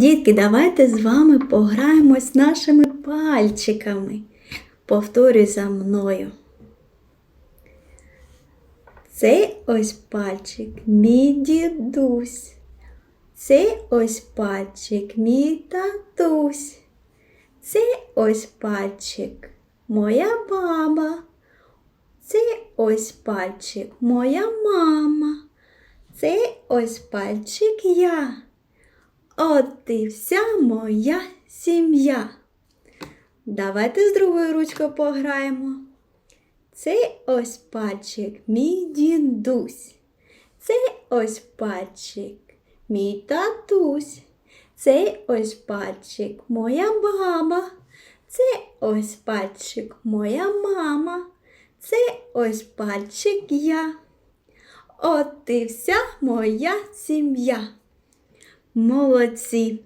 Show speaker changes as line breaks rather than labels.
Дітки, давайте з вами пограємось нашими пальчиками. Повторюй за мною. Цей ось пальчик мій дідусь. Цей ось пальчик мій татусь. Цей ось пальчик моя баба. Цей ось пальчик моя мама. Цей ось пальчик я. От і вся моя сім'я. Давайте з другою ручкою пограємо. Цей ось пальчик мій дідусь. Цей ось пальчик мій татусь. Цей ось пальчик моя баба. Цей ось пальчик моя мама. Цей ось пальчик я. От і вся моя сім'я. Молодці!